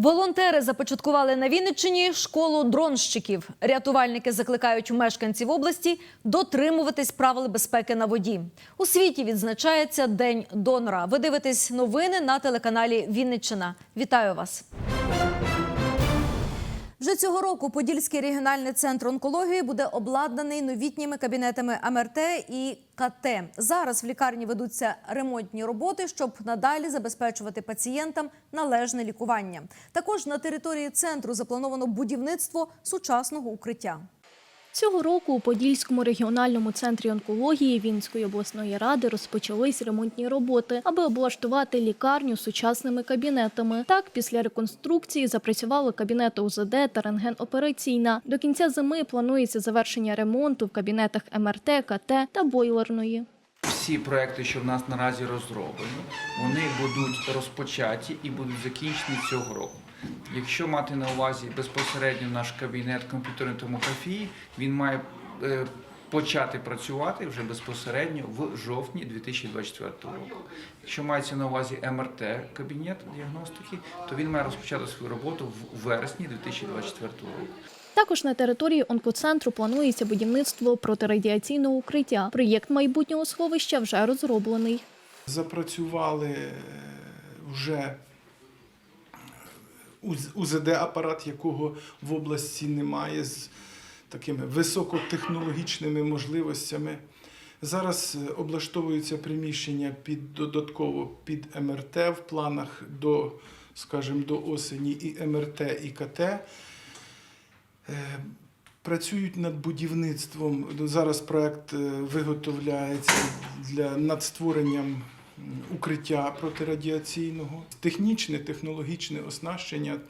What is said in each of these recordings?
Волонтери започаткували на Вінниччині школу дронщиків. Рятувальники закликають мешканців області дотримуватись правил безпеки на воді. У світі відзначається День донора. Ви дивитесь новини на телеканалі Вінниччина. Вітаю вас. Вже цього року Подільський регіональний центр онкології буде обладнаний новітніми кабінетами МРТ і КТ. Зараз в лікарні ведуться ремонтні роботи, щоб надалі забезпечувати пацієнтам належне лікування. Також на території центру заплановано будівництво сучасного укриття. Цього року у Подільському регіональному центрі онкології Вінської обласної ради розпочались ремонтні роботи, аби облаштувати лікарню сучасними кабінетами. Так, після реконструкції запрацювали кабінети УЗД та рентген-операційна. До кінця зими планується завершення ремонту в кабінетах МРТ, КТ та бойлерної. Всі проекти, що в нас наразі розроблені, вони будуть розпочаті і будуть закінчені цього року. Якщо мати на увазі безпосередньо наш кабінет комп'ютерної томографії, він має е, почати працювати вже безпосередньо в жовтні 2024 року. Якщо мається на увазі МРТ кабінет діагностики, то він має розпочати свою роботу в вересні 2024 року. Також на території онкоцентру планується будівництво протирадіаційного укриття. Проєкт майбутнього сховища вже розроблений. Запрацювали е, вже УЗД-апарат, якого в області немає, з такими високотехнологічними можливостями. Зараз е, облаштовується приміщення під додатково під МРТ в планах до, скажімо, до осені і МРТ, і КТ. Е, Працюють над будівництвом. Зараз проект е, виготовляється для над створенням укриття протирадіаційного, технічне, технологічне оснащення,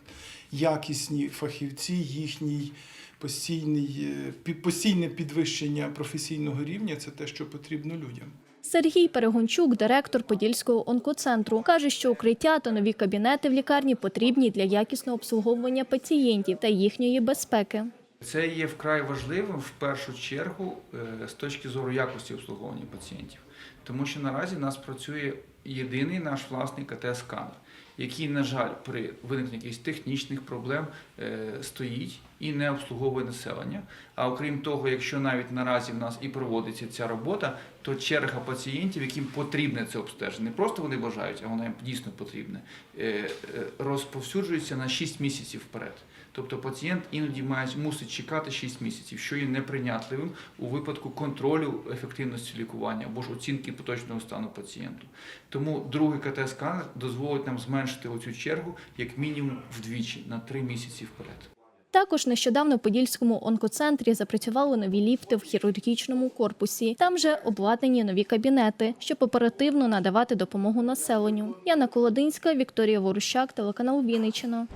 якісні фахівці, їхній постійний, е, постійне підвищення професійного рівня це те, що потрібно людям. Сергій Перегончук, директор Подільського онкоцентру, каже, що укриття та нові кабінети в лікарні потрібні для якісного обслуговування пацієнтів та їхньої безпеки. Це є вкрай важливим в першу чергу е, з точки зору якості обслуговування пацієнтів. Тому що наразі в нас працює єдиний наш власний КТ-сканер, який, на жаль, при виникненні якихось технічних проблем е, стоїть і не обслуговує населення. А окрім того, якщо навіть наразі в нас і проводиться ця робота, то черга пацієнтів, яким потрібне це обстеження, не просто вони бажають, а воно їм дійсно потрібне, е, е, розповсюджується на 6 місяців вперед. Тобто пацієнт іноді має мусить чекати 6 місяців, що є неприйнятливим у випадку контролю ефективності лікування або ж оцінки поточного стану пацієнту. Тому другий КТ-сканер дозволить нам зменшити оцю чергу як мінімум вдвічі на 3 місяці вперед. Також нещодавно в Подільському онкоцентрі запрацювали нові ліфти в хірургічному корпусі. Там же обладнані нові кабінети, щоб оперативно надавати допомогу населенню. Яна Колодинська, Вікторія Ворущак, телеканал Вінниччина.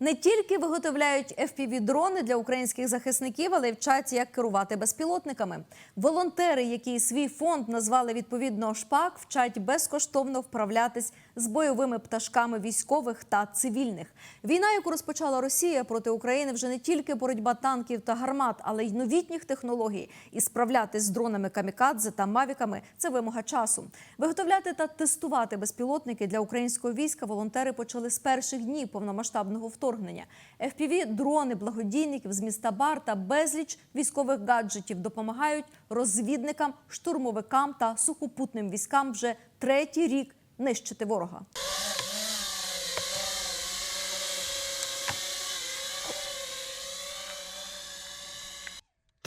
Не тільки виготовляють FPV-дрони для українських захисників, але й вчать, як керувати безпілотниками. Волонтери, які свій фонд назвали відповідно шпак, вчать безкоштовно вправлятись з бойовими пташками військових та цивільних. Війна, яку розпочала Росія проти України, вже не тільки боротьба танків та гармат, але й новітніх технологій. І справлятись з дронами камікадзе та мавіками це вимога часу. Виготовляти та тестувати безпілотники для українського війська волонтери почали з перших днів повномасштабного вторгнення. FPV – дрони благодійників з міста Бар та безліч військових гаджетів допомагають розвідникам, штурмовикам та сухопутним військам вже третій рік нищити ворога.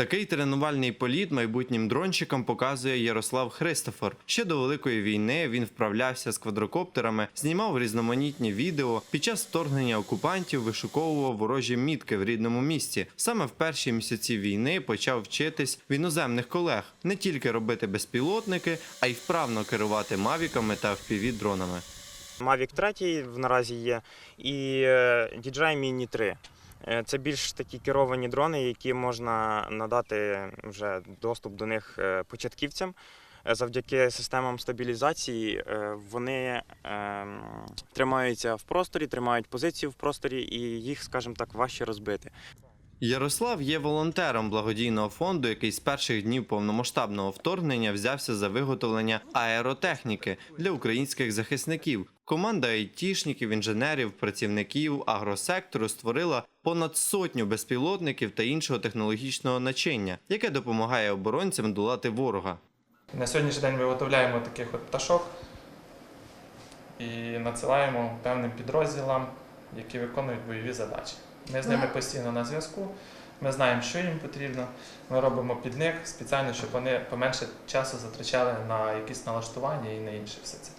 Такий тренувальний політ майбутнім дрончикам показує Ярослав Христофор. Ще до великої війни він вправлявся з квадрокоптерами, знімав різноманітні відео. Під час вторгнення окупантів вишуковував ворожі мітки в рідному місті. Саме в перші місяці війни почав вчитись в іноземних колег не тільки робити безпілотники, а й вправно керувати мавіками та FPV-дронами. Mavic 3 в наразі є, і DJI Mini 3. Е, Це більш такі керовані дрони, які можна надати вже доступ до них е, початківцям. Е, Завдяки системам стабілізації вони ем, тримаються в просторі, тримають позицію в просторі, і їх, скажімо так, важче розбити. Ярослав є волонтером благодійного фонду, який з перших днів повномасштабного вторгнення взявся за виготовлення аеротехніки для українських захисників. Команда айтішників, інженерів, працівників агросектору створила понад сотню безпілотників та іншого технологічного начиння, яке допомагає оборонцям долати ворога. На сьогоднішній день виготовляємо таких от пташок і надсилаємо певним підрозділам, які виконують бойові задачі. Ми з ними постійно на зв'язку. Ми знаємо, що їм потрібно. Ми робимо під них спеціально, щоб вони поменше часу затрачали на якісь налаштування і на інше все це.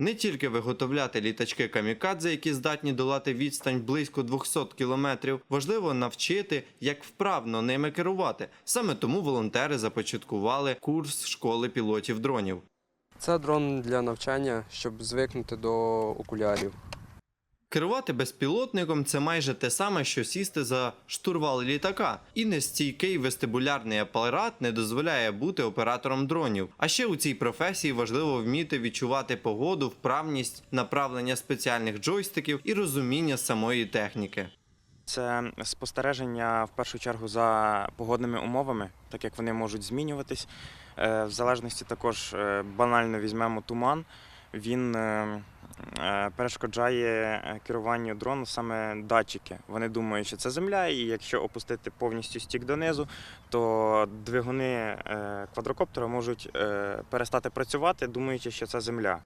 Не тільки виготовляти літачки камікадзе, які здатні долати відстань близько 200 кілометрів, важливо навчити, як вправно ними керувати. Саме тому волонтери започаткували курс школи пілотів дронів. Це дрон для навчання, щоб звикнути до окулярів. Керувати безпілотником це майже те саме, що сісти за штурвал літака, і нестійкий вестибулярний апарат не дозволяє бути оператором дронів. А ще у цій професії важливо вміти відчувати погоду, вправність, направлення спеціальних джойстиків і розуміння самої техніки. Це спостереження в першу чергу за погодними умовами, так як вони можуть змінюватись. Е, В залежності також е, банально візьмемо туман. Він е, перешкоджає е, керуванню дрону саме датчики. Вони думають, що це земля, і якщо опустити повністю стік донизу, то двигуни е, квадрокоптера можуть е, перестати працювати, думаючи, що це земля.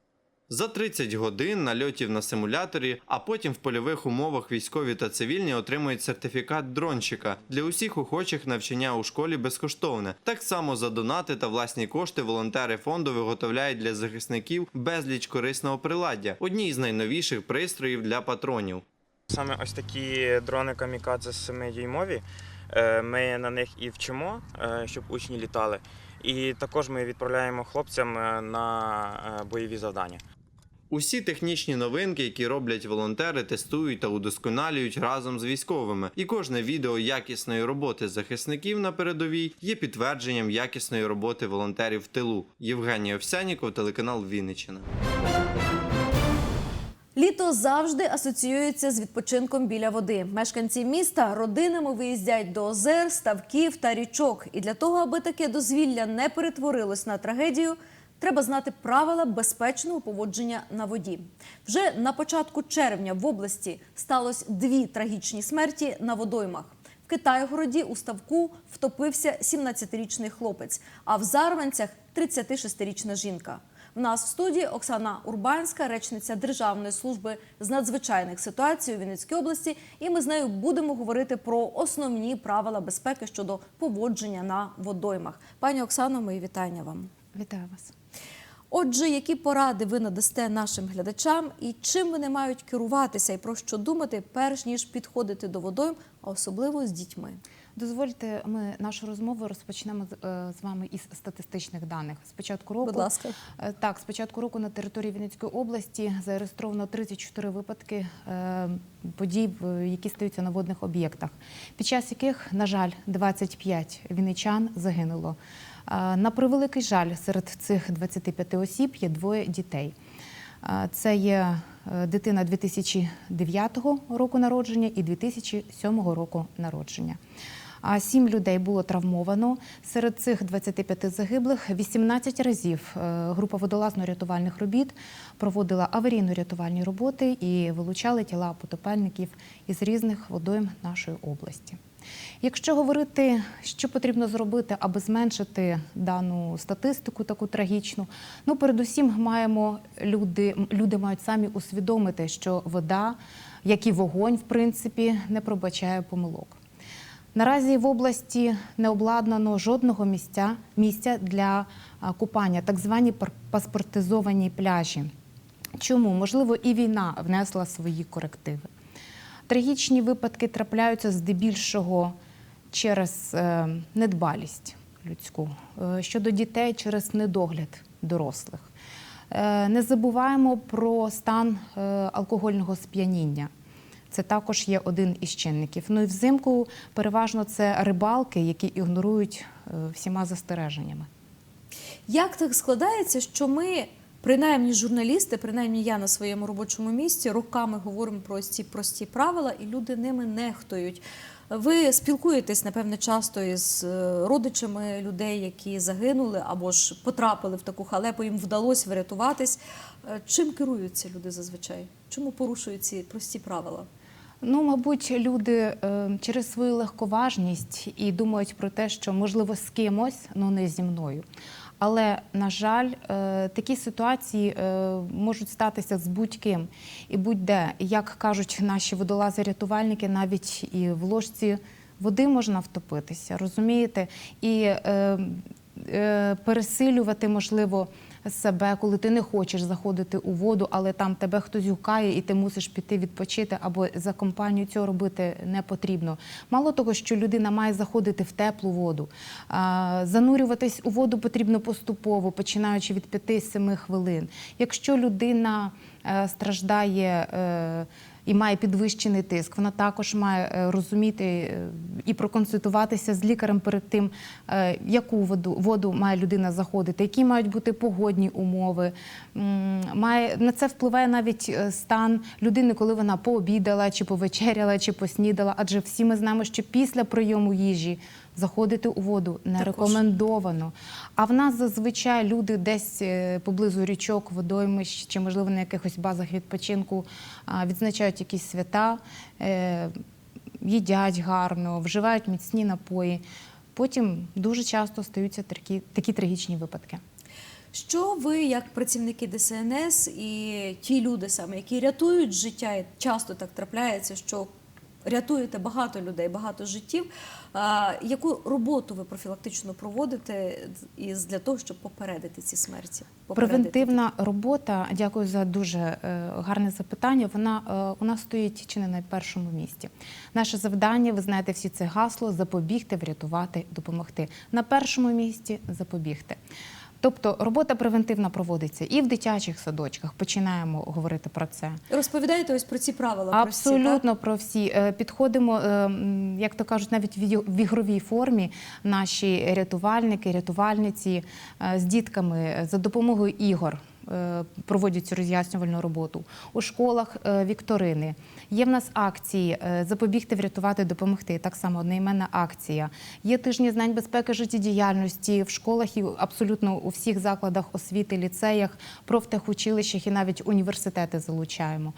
За 30 годин нальотів на симуляторі, а потім в польових умовах військові та цивільні отримують сертифікат дронщика. Для усіх охочих навчання у школі безкоштовне. Так само за донати та власні кошти волонтери фонду виготовляють для захисників безліч корисного приладдя. Одні із найновіших пристроїв для патронів. Саме ось такі дрони камікадзе 7-дюймові. е, Ми на них і вчимо, е, щоб учні літали. І також ми відправляємо хлопцям е, на бойові завдання. Усі технічні новинки, які роблять волонтери, тестують та удосконалюють разом з військовими. І кожне відео якісної роботи захисників на передовій є підтвердженням якісної роботи волонтерів в тилу. Євгеній Овсяніков, телеканал Вінниччина. Літо завжди асоціюється з відпочинком біля води. Мешканці міста родинами виїздять до озер, ставків та річок. І для того, аби таке дозвілля не перетворилось на трагедію, треба знати правила безпечного поводження на воді. Вже на початку червня в області сталося дві трагічні смерті на водоймах. В Китайгороді у ставку втопився 17-річний хлопець, а в Зарванцях 36-річна жінка. В нас в студії Оксана Урбанська, речниця Державної служби з надзвичайних ситуацій у Вінницькій області, і ми з нею будемо говорити про основні правила безпеки щодо поводження на водоймах. Пані Оксано, мої вітання вам. Вітаю вас. Отже, які поради ви надасте нашим глядачам і чим вони мають керуватися і про що думати, перш ніж підходити до водойм, а особливо з дітьми? Дозвольте, ми нашу розмову розпочнемо з, е, вами із статистичних даних. З початку року Будь ласка. Е, Так, з початку року на території Вінницької області зареєстровано 34 випадки е, подій, які стаються на водних об'єктах, під час яких, на жаль, 25 вінничан загинуло. На превеликий жаль, серед цих 25 осіб є двоє дітей. Це є е, дитина 2009 року народження і 2007 року народження. А сім людей було травмовано. Серед цих 25 загиблих 18 разів е, група водолазно-рятувальних робіт проводила аварійно-рятувальні роботи і вилучали тіла потопельників із різних водойм нашої області. Якщо говорити, що потрібно зробити, аби зменшити дану статистику, таку трагічну, ну передусім маємо люди, люди мають самі усвідомити, що вода, як і вогонь, в принципі, не пробачає помилок. Наразі в області не обладнано жодного місця, місця для купання, так звані паспортизовані пляжі. Чому? Можливо, і війна внесла свої корективи. Трагічні випадки трапляються здебільшого через е, недбалість людську, е, щодо дітей через недогляд дорослих. Е, не забуваємо про стан алкогольного сп'яніння. Це також є один із чинників. Ну і взимку переважно це рибалки, які ігнорують всіма застереженнями. Як так складається, що ми, принаймні журналісти, принаймні я на своєму робочому місці, роками говоримо про ці прості правила, і люди ними нехтують. Ви спілкуєтесь, напевне, часто із е, родичами людей, які загинули або ж потрапили в таку халепу, їм вдалося врятуватись. Е, Чим керуються люди зазвичай? Чому порушують ці прості правила? Ну, мабуть, люди е, через свою легковажність і думають про те, що можливо з кимось, але не зі мною. Але на жаль, е, такі ситуації е, можуть статися з будь-ким і будь-де. Як кажуть наші водолази-рятувальники, навіть і в ложці води можна втопитися, розумієте? І е, е, пересилювати можливо себе, коли ти не хочеш заходити у воду, але там тебе хтось гукає, і ти мусиш піти відпочити, або за компанію цього робити не потрібно. Мало того, що людина має заходити в теплу воду, занурюватись у воду потрібно поступово, починаючи від 5-7 хвилин. Якщо людина е, страждає. І має підвищений тиск. Вона також має е, розуміти е, і проконсультуватися з лікарем перед тим, е, яку воду, воду має людина заходити, які мають бути погодні умови. Має, на це впливає навіть стан людини, коли вона пообідала, чи повечеряла, чи поснідала. Адже всі ми знаємо, що після прийому їжі заходити у воду не Також. рекомендовано. А в нас зазвичай люди десь е, поблизу річок, водоймищ чи, можливо, на якихось базах відпочинку відзначають якісь свята, е, їдять гарно, вживають міцні напої. Потім дуже часто стаються такі, такі трагічні випадки. Що ви, як працівники ДСНС і ті люди саме, які рятують життя, і часто так трапляється, що рятуєте багато людей, багато життів. Яку роботу ви профілактично проводите із для того, щоб попередити ці смерті? Попередити Превентивна робота, дякую за дуже е, гарне запитання. Вона е, у нас стоїть чи не на першому місці. Наше завдання, ви знаєте, всі це гасло запобігти, врятувати, допомогти. На першому місці запобігти. Тобто робота превентивна проводиться і в дитячих садочках. Починаємо говорити про це. Розповідаєте ось про ці правила. про всі. Абсолютно про всі Е, підходимо, е, як то кажуть, навіть в ігровій формі наші рятувальники, рятувальниці е, з дітками за допомогою ігор. Е, Проводять цю роз'яснювальну роботу у школах е, вікторини. Є в нас акції е, запобігти, врятувати, допомогти. Так само одноіменна акція. Є тижні знань безпеки життєдіяльності в школах і абсолютно у всіх закладах освіти, ліцеях, профтехучилищах і навіть університети залучаємо.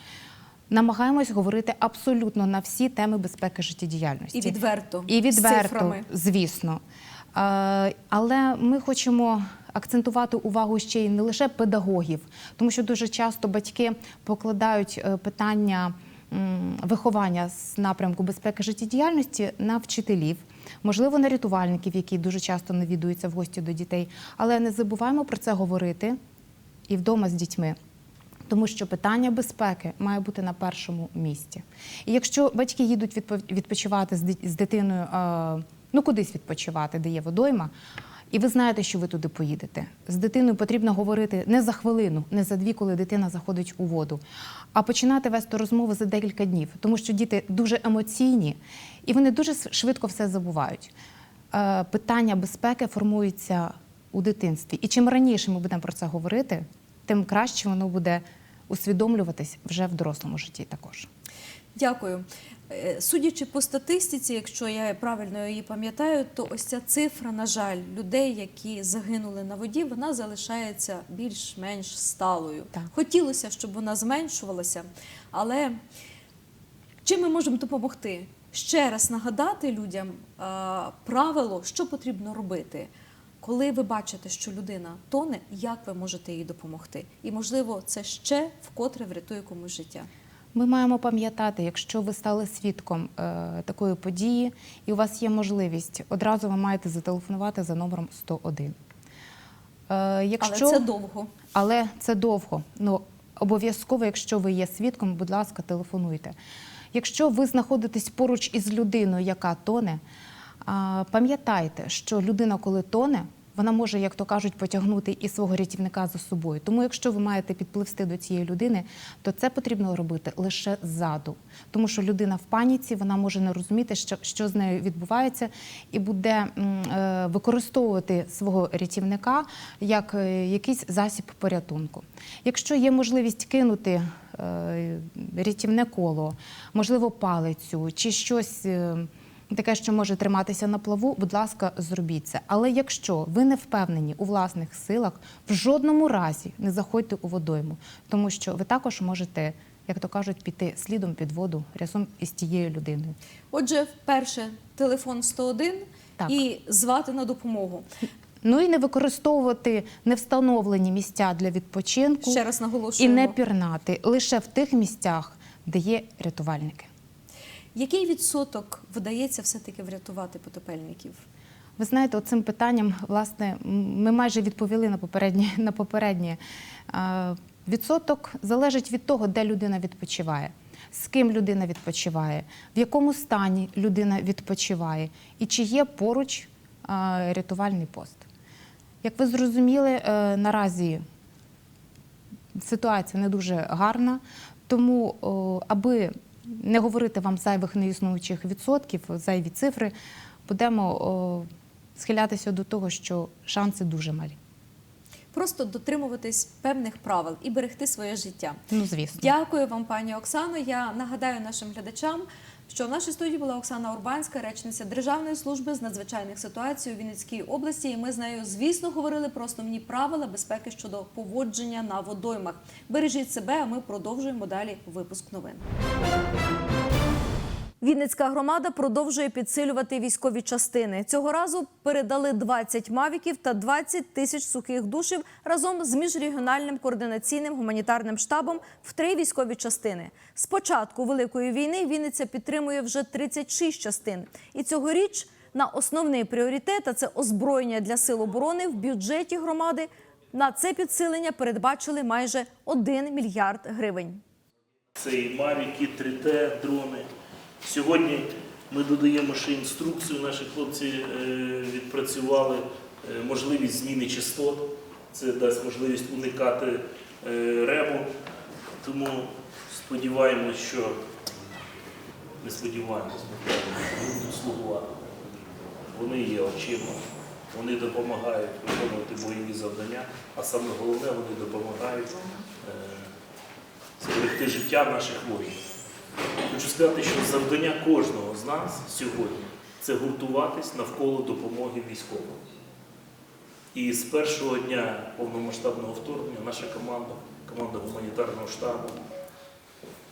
Намагаємось говорити абсолютно на всі теми безпеки життєдіяльності. І відверто, І з цифрами. звісно. Але ми хочемо акцентувати увагу ще й не лише педагогів, тому що дуже часто батьки покладають е, питання виховання з напрямку безпеки життєдіяльності на вчителів, можливо, на рятувальників, які дуже часто навідуються в гості до дітей. Але не забуваємо про це говорити і вдома з дітьми. Тому що питання безпеки має бути на першому місці. І якщо батьки їдуть відпо- відпочивати з дитиною, ну кудись відпочивати, де є водойма, і ви знаєте, що ви туди поїдете. З дитиною потрібно говорити не за хвилину, не за дві, коли дитина заходить у воду, а починати вести розмови за декілька днів, тому що діти дуже емоційні і вони дуже швидко все забувають. Е, Питання безпеки формується у дитинстві. І чим раніше ми будемо про це говорити, тим краще воно буде усвідомлюватись вже в дорослому житті також. Дякую. Е, Судячи по статистиці, якщо я правильно її пам'ятаю, то ось ця цифра, на жаль, людей, які загинули на воді, вона залишається більш-менш сталою. Так. Хотілося, щоб вона зменшувалася, але чим ми можемо допомогти? Ще раз нагадати людям е, правило, що потрібно робити. Коли ви бачите, що людина тоне, як ви можете їй допомогти? І, можливо, це ще вкотре врятує комусь життя. Ми маємо пам'ятати, якщо ви стали свідком е, такої події, і у вас є можливість, одразу ви маєте зателефонувати за номером 101. Е, якщо... Але це довго. Але це довго. Ну, обов'язково, якщо ви є свідком, будь ласка, телефонуйте. Якщо ви знаходитесь поруч із людиною, яка тоне, пам'ятайте, що людина, коли тоне, вона може, як то кажуть, потягнути і свого рятівника за собою. Тому, якщо ви маєте підпливсти до цієї людини, то це потрібно робити лише ззаду. Тому що людина в паніці, вона може не розуміти, що, що з нею відбувається, і буде е, використовувати свого рятівника як е, якийсь засіб порятунку. Якщо є можливість кинути е, рятівне коло, можливо, палицю чи щось. Таке, що може триматися на плаву, будь ласка, зробіть це. Але якщо ви не впевнені у власних силах, в жодному разі не заходьте у водойму, тому що ви також можете, як то кажуть, піти слідом під воду разом із тією людиною. Отже, вперше телефон 101 Так. і звати на допомогу. Ну і не використовувати невстановлені місця для відпочинку Ще раз і не пірнати лише в тих місцях, де є рятувальники. Який відсоток вдається все-таки врятувати потопельників? Ви знаєте, цим питанням, власне, ми майже відповіли на попереднє. На попереднє. Е, Відсоток залежить від того, де людина відпочиває, з ким людина відпочиває, в якому стані людина відпочиває і чи є поруч е, рятувальний пост. Як ви зрозуміли, е, наразі ситуація не дуже гарна, тому аби не говорити вам зайвих неіснуючих відсотків, зайві цифри, будемо о, схилятися до того, що шанси дуже малі. Просто дотримуватись певних правил і берегти своє життя. Ну, звісно. Дякую вам, пані Оксано. Я нагадаю нашим глядачам, що в нашій студії була Оксана Урбанська, речниця Державної служби з надзвичайних ситуацій у Вінницькій області. І ми з нею, звісно, говорили про основні правила безпеки щодо поводження на водоймах. Бережіть себе, а ми продовжуємо далі випуск новин. Вінницька громада продовжує підсилювати військові частини. Цього разу передали 20 мавіків та 20 тисяч сухих душів разом з міжрегіональним координаційним гуманітарним штабом в три військові частини. З початку великої війни Вінниця підтримує вже 36 частин. І цьогоріч на основний пріоритет, а це озброєння для сил оборони в бюджеті громади. На це підсилення передбачили майже 1 мільярд гривень. Це і Мавіки, 3Т, дрони. Сьогодні ми додаємо ще інструкцію. Наші хлопці е, відпрацювали е, можливість зміни частот. Це дасть можливість уникати е, рему. Тому сподіваємось, що не сподіваємось, ми будуть слугувати. Вони є очима, вони допомагають виконувати бойові завдання, а саме головне, вони допомагають зберегти життя наших воїнів. Хочу сказати, що завдання кожного з нас сьогодні це гуртуватись навколо допомоги військовим. І з першого дня повномасштабного вторгнення наша команда, команда гуманітарного штабу,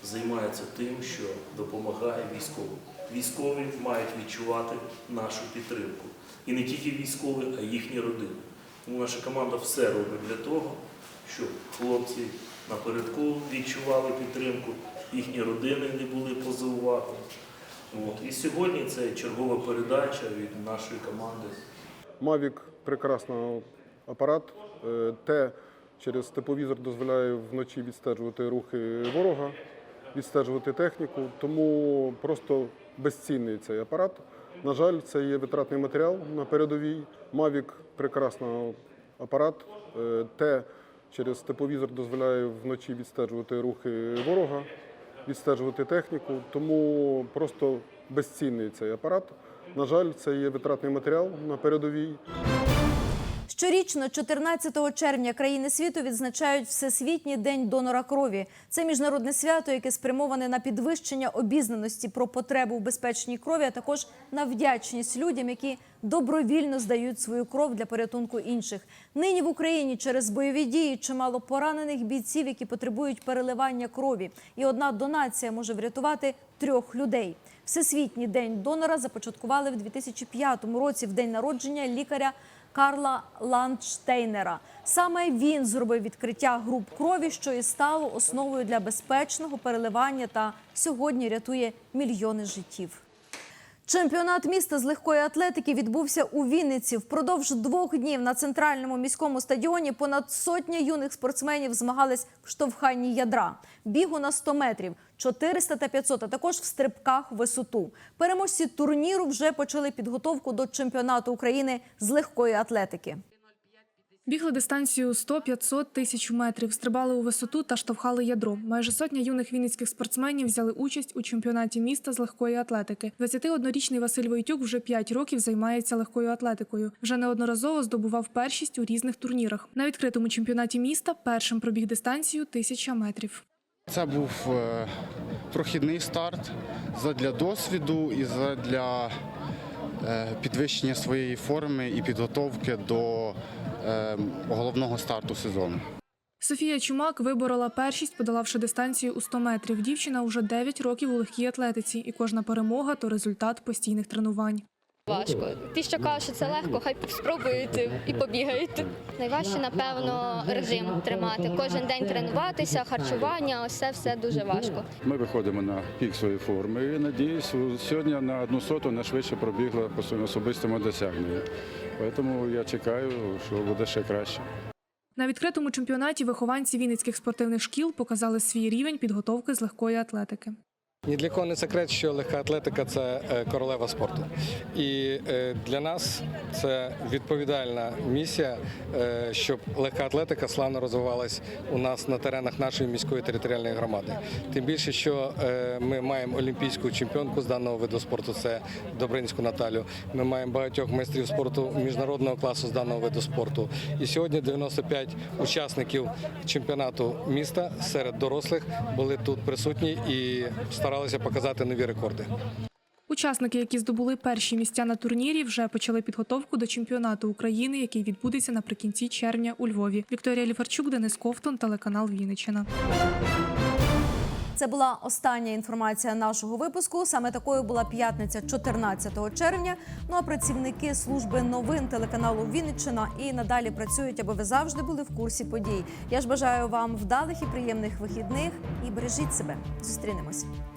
займається тим, що допомагає військовим. Військові мають відчувати нашу підтримку. І не тільки військові, а й їхні родини. Тому наша команда все робить для того, щоб хлопці напередку відчували підтримку, їхні родини не були поза увагою. І сьогодні це чергова передача від нашої команди. Mavic прекрасний апарат. Е, Те через тепловізор дозволяє вночі відстежувати рухи ворога, відстежувати техніку, тому просто безцінний цей апарат. На жаль, це є витратний матеріал на передовій. Mavic прекрасний апарат. Е, Те через тепловізор дозволяє вночі відстежувати рухи ворога, відстежувати техніку, тому просто безцінний цей апарат. На жаль, це є витратний матеріал на передовій. Щорічно, 14 червня, країни світу відзначають Всесвітній день донора крові. Це міжнародне свято, яке спрямоване на підвищення обізнаності про потребу в безпечній крові, а також на вдячність людям, які добровільно здають свою кров для порятунку інших. Нині в Україні через бойові дії чимало поранених бійців, які потребують переливання крові. І одна донація може врятувати трьох людей. Всесвітній день донора започаткували в 2005 році в день народження лікаря Карла Ландштейнера. Саме він зробив відкриття груп крові, що і стало основою для безпечного переливання та сьогодні рятує мільйони життів. Чемпіонат міста з легкої атлетики відбувся у Вінниці. Впродовж двох днів на центральному міському стадіоні понад сотня юних спортсменів змагались в штовханні ядра, бігу на 100 метрів, 400 та 500, а також в стрибках висоту. Переможці турніру вже почали підготовку до чемпіонату України з легкої атлетики. Бігли дистанцію 100, 500, 1000 метрів, стрибали у висоту та штовхали ядро. Майже сотня юних вінницьких спортсменів взяли участь у чемпіонаті міста з легкої атлетики. 21-річний Василь Войтюк вже 5 років займається легкою атлетикою. Вже неодноразово здобував першість у різних турнірах. На відкритому чемпіонаті міста першим пробіг дистанцію 1000 метрів. Це був е, прохідний старт задля досвіду і задля е, підвищення своєї форми і підготовки до е, головного старту сезону. Софія Чумак виборола першість, подолавши дистанцію у 100 метрів. Дівчина уже 9 років у легкій атлетиці, і кожна перемога то результат постійних тренувань. Важко. Ті, що кажуть, що це легко, хай спробують і побігають. Найважче, напевно, режим тримати. Кожен день тренуватися, харчування, ось це все дуже важко. Ми виходимо на пік своєї форми і надіюсь, сьогодні на одну соту не швидше пробігла по своєму особистому досягненню. Тому я чекаю, що буде ще краще. На відкритому чемпіонаті вихованці вінницьких спортивних шкіл показали свій рівень підготовки з легкої атлетики. Ні для кого не секрет, що легка атлетика це е, королева спорту. І е, для нас це відповідальна місія, е, щоб легка атлетика славно розвивалась у нас на теренах нашої міської територіальної громади. Тим більше, що ми маємо олімпійську чемпіонку з даного виду спорту, це Добринську Наталю. Ми маємо багатьох майстрів спорту міжнародного класу з даного виду спорту. І сьогодні 95 учасників чемпіонату міста серед дорослих були тут присутні і старалися показати нові рекорди. Учасники, які здобули перші місця на турнірі, вже почали підготовку до чемпіонату України, який відбудеться наприкінці червня у Львові. Вікторія Ліфарчук, Денис Ковтун, телеканал Вінниччина. Це була остання інформація нашого випуску. Саме такою була п'ятниця 14 червня. Ну а працівники служби новин телеканалу Вінниччина і надалі працюють, аби ви завжди були в курсі подій. Я ж бажаю вам вдалих і приємних вихідних і бережіть себе. Зустрінемось.